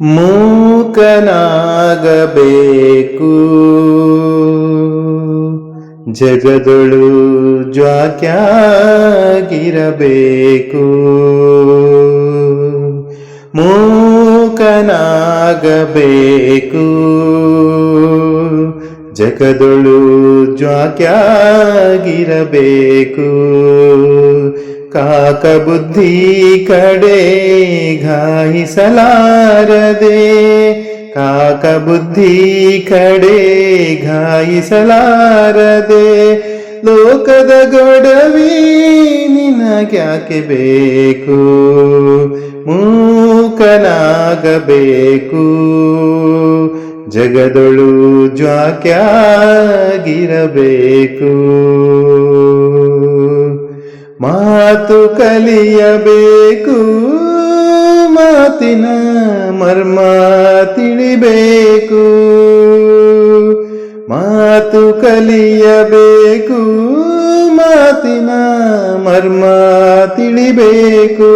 ಮೂಕನಾಗಬೇಕು. ಜಗದೊಳು ಜ್ವಾಕ್ಯಾಗಿರಬೇಕು. ಮೂಕನಾಗಬೇಕು. ಜಗದೊಳು ಜ್ವಾಕ್ಯಾಗಿರಬೇಕು. ಕಾಕ ಬುದ್ಧಿ ಕಡೆ ಘಾಯಿಸಲಾರದೆ. ಕಾಕಬುದ್ಧಿ ಕಡೆ ಘಾಯಿಸಲಾರದೆ. ಲೋಕದ ಗೊಡವಿ ನಿನಗ್ಯಾಕೆ ಬೇಕು? ಮೂಕನಾಗಬೇಕು. ಜಗದೊಳು ಜ್ವಾಕ್ಯಾಗಿರಬೇಕು. ಮಾತು ಕಲಿಯಬೇಕು, ಮಾತಿನ ಮರ್ಮ ತಿಳಿಬೇಕು. ಮಾತು ಕಲಿಯಬೇಕು, ಮಾತಿನ ಮರ್ಮ ತಿಳಿಬೇಕು.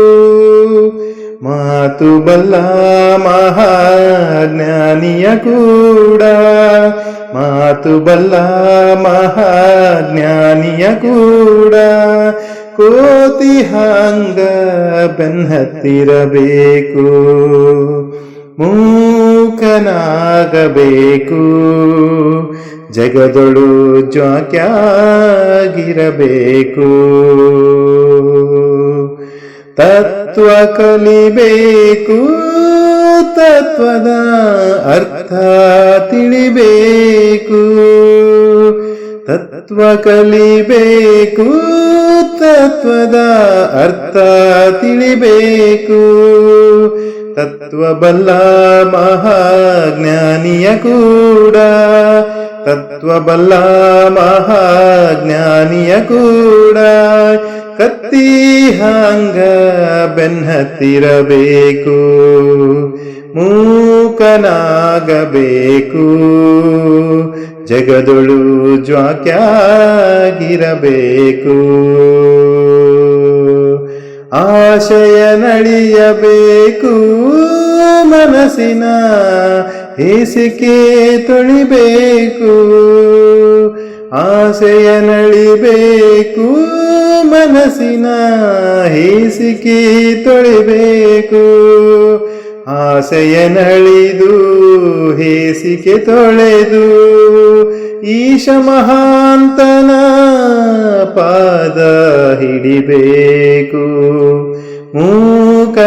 ಮಾತು ಬಲ್ಲ ಮಹಾಜ್ಞಾನಿಯ ಕೂಡ, ಮಾತು ಬಲ್ಲ ಮಹಾಜ್ಞಾನಿಯ ಕೂಡ. ಕೋತಿ ಹಂಗ ಬೆನ್ನತ್ತಿರಬೇಕು ಮೂಕನಾಗಬೇಕು ಜಗದೊಳು ಜ್ವಾಕ್ಯಾಗಿರಬೇಕು. ತತ್ವ ಕಲಿಬೇಕು ತತ್ವದ ಅರ್ಥ ತಿಳಿಬೇಕು. ತತ್ವ ಕಲಿಬೇಕು ತತ್ವದ ಅರ್ಥ ತಿಳಿಬೇಕು. ತತ್ವ ಬಲ್ಲ ಮಹಾಜ್ಞಾನಿಯ ಕೂಡ. ತತ್ವ ಬಲ್ಲ ಮಹಾಜ್ಞಾನಿಯ ಕೂಡ. ಕತ್ತಿ ಹಂಗ ಬೆನ್ನತ್ತಿರಬೇಕು ಮೂಕನಾಗಬೇಕು. ಜಗದೊಳು ಜ್ವಾಕ್ಯಾಗಿರಬೇಕು. ಆಶಯ ನಳಿಯಬೇಕು ಮನಸ್ಸಿನ ಹೇಸಿಕೆ ತೊಳಿಬೇಕು. ಆಸೆಯ ನಳಿಬೇಕು ಮನಸ್ಸಿನ ಹೇಸಿಕೆ ತೊಳಿಬೇಕು. ಆಸೆಯ ನಳಿದು ಹೇಸಿಕೆ ತೊಳೆದು ಈಶ ಮಹಾಂತನ ಪಾದ ಹಿಡಿಬೇಕು ಮೂಕನಾಗಬೇಕು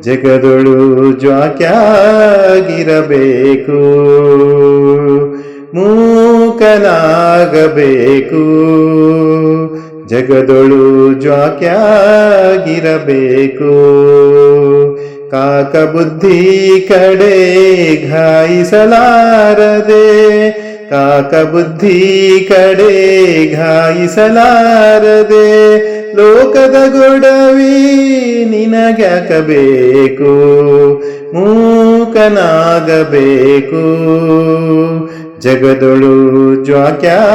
ಜಗದೊಳು ಜ್ವಾಕ್ಯಾಗಿರಬೇಕು ಮೂಕನಾಗಬೇಕು. ಜಗದೊಳು ಜ್ವಾಕ್ಯಾಗಿರಬೇಕು ಕಾಕಬುದ್ಧಿ ಕಡೆ ಘಾಯಿಸಲಾರದೆ ಕಾಕಬುದ್ಧಿ ಕಡೆ ಘಾಯಿಸಲಾರದೆ ಲೋಕದ ಗೊಡವಿ ನಿನಗ್ಯಾಕಬೇಕು ಮೂಕನಾಗಬೇಕು. ಜಗದೊಳು ಜ್ವಾಕ್ಯಾಗಿರಬೇಕು